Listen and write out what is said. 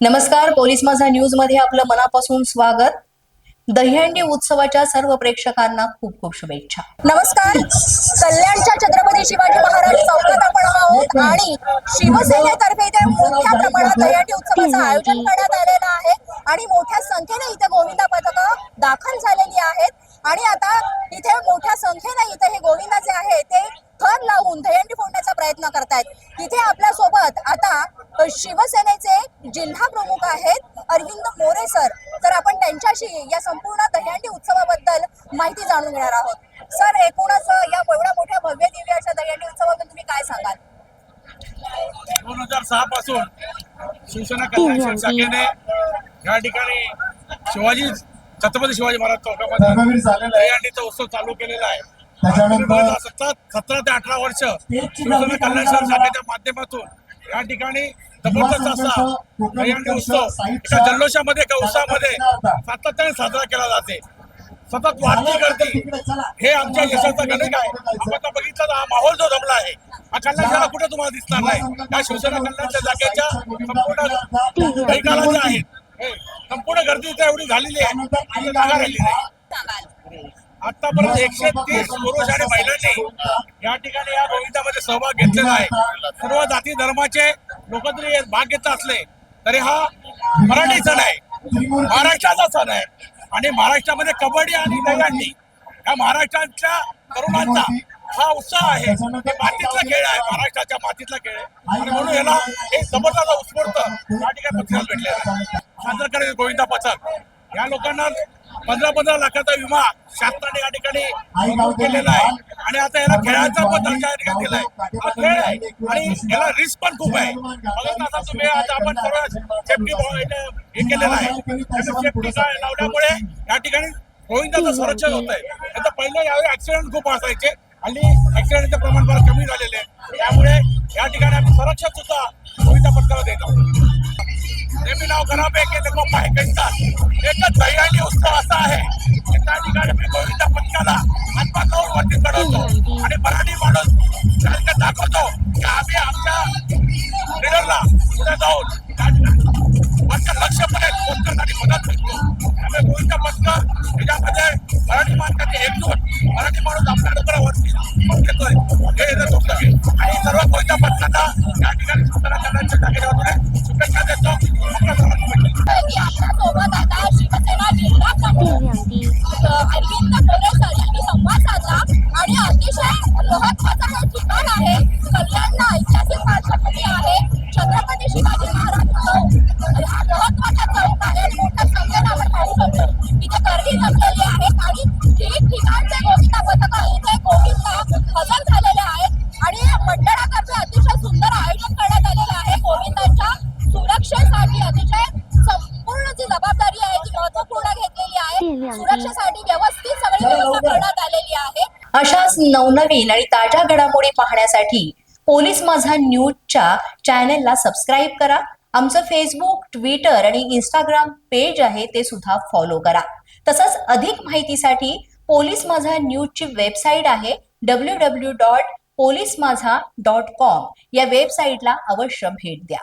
नमस्कार पोलीस माझा न्यूजमध्ये आपलं मनापासून स्वागत. दहीहंडी उत्सवाच्या सर्व प्रेक्षकांना खूप खूप शुभेच्छा. नमस्कार कल्याणच्या छत्रपती शिवाजी महाराज चौकात आपण आहोत आणि शिवसेनेतर्फे इथे मोठ्या प्रमाणात दहीहंडी उत्सवाचं आयोजन करण्यात आलेलं आहे आणि मोठ्या संख्येने इथे गोविंदा पथकं दाखल झालेली आहेत. आणि आता इथे मोठ्या संख्येने इथे हे गोविंदा जे आहे ते थर लावून दहीहंडी फोडण्याचा प्रयत्न करतायत. इथे आपल्यासोबत आता शिवसेनेचे जिल्हा प्रमुख आहेत अरविंद मोरे सर. तर आपण त्यांच्याशी या संपूर्ण दहीहंडी उत्सवाबद्दल माहिती जाणून घेणार आहोत. सर एकूणच या एवढ्या मोठ्या भव्य दिव्य अशा दहीहंडी उत्सवाबद्दल तुम्ही काय सांगाल? दोन हजार सहा पासून शिवसेना कल्याण शाखेने या ठिकाणी शिवाजी छत्रपती शिवाजी महाराज चौकामध्ये धर्मवीर झालेला आहे. दहीहंडीचा उत्सव चालू केलेला आहे. त्याच्यानंतर सतरा सतरा ते अठरा वर्ष शिवसेना कल्याण शहर शाखेच्या माध्यमातून या ठिकाणी जबरदस्त असा दहीहंडी उत्सव एका जल्लोषामध्ये एका उत्सवामध्ये सातत्याने साजरा केला जाते. सतत वाढती गर्दी हे आमच्या यशाचं गणित आहे. आपण बघितलं तर हा माहोल जो जमला आहे हा कल्याण कुठे तुम्हाला दिसणार नाही? या शिवसेना कल्याणच्या जागेच्या संपूर्ण आहेत. संपूर्ण गर्दी इथे एवढी झालेली आहे. जागा राहिली नाही. आतापर्यंत एकशे तीस पुरुष आणि महिलांनी या ठिकाणी या गोविंदामध्ये सहभाग घेतलेला आहे. सर्व जाती धर्माचे लोक जरी भाग घेत असले तरी हा मराठी सण आहे. महाराष्ट्राचा सण आहे. आणि महाराष्ट्रामध्ये कबड्डी आणि दहीहंडी या महाराष्ट्राच्या तरुणांचा हा उत्साह आहे. मातीतला खेळ आहे. महाराष्ट्राच्या मातीतला खेळ आहे. आणि म्हणून याला एक जबरदस्त उत्स्फूर्त या ठिकाणी प्रतिसाद भेटलेला आहे. गोविंदा पथक या लोकांना पंधरा पंधरा लाखाचा विमा शासनाने या ठिकाणी केलेला आहे. आणि आता याला खेळाचा पण दर्जा या ठिकाणी दिलाय. हा खेळ आहे आणि याला रिस्क पण खूप आहे. बघत असाल तुम्ही आता आपण सर्व सेफ्टी हे केलेलं आहे. सेफ्टी काय लावल्यामुळे या ठिकाणी गोविंदाचं संरक्षण होत आहे आता पहिले यावेळी ऍक्सिडेंट खूप असायचे हल्ली ऍक्सिडेंटचं प्रमाण फार कमी झालेले आहे. त्यामुळे या ठिकाणी आम्ही संरक्षण सुद्धा गोविंदा पथकाला देत आहोत. नेहमी नाव खराब आहे की देखो पाय एकच उत्सव असा आहे की त्या ठिकाणी मी गोविंदा पथकाला हातपात चढवतो आणि मराठी माणूस त्यांना दाखवतो की आम्ही आमच्या लिडरला पुढे जाऊन त्या ठिकाणी आमच्या लक्ष्यपर्यंत पोहोचण्यासाठी मदत करतो. त्यामुळे गोविंदा पथक त्याच्यामध्ये मराठी माणसाचे एकजूट मराठी माणूस आपल्या डोक्यावरती घेतोय हे याचं स्वप्न आणि सर्व कोणत्या पथकांना या ठिकाणी सूचना करण्याच्या जागेच्या वतीने शुभेच्छा देतो. आपल्या सर्वांना भेटेल आता शिवसेना जिल्हा प्रमुख अरविंद अतिशय हे ठिकाण आहे कल्याणला ऐतिहासिक पार्श्वभूमी आहे छत्रपती शिवाजी महाराज चौक हा महत्त्वाचा चौक आहे आणि मोठ्या संख्येने पाहू शकतो इथे गर्दी जमलेली आहे आणि ठिकठिकाणचे गोविंदा पथक इथे गोविंदा हजर झालेले आहेत आणि मंडळातर्फे अतिशय सुंदर आयोजन करण्यात आलेलं आहे गोविंदाच्या सुरक्षेसाठी अतिशय संपूर्ण जी जबाबदारी आहे ती महत्त्वपूर्ण घेतलेली आहे सुरक्षेसाठी व्यवस्थित सगळी व्यवस्था करण्यात आलेली आहे. अशाच नवनवीन आणि ताज्या घडामोडी पाहण्यासाठी पोलीस माझा न्यूजच्या चॅनेलला सबस्क्राईब करा. आमचं फेसबुक ट्विटर आणि इंस्टाग्राम पेज आहे ते सुद्धा फॉलो करा. तसंच अधिक माहितीसाठी पोलीस माझा न्यूजची वेबसाईट आहे W W dot police Majha dot com या वेबसाईटला अवश्य भेट द्या.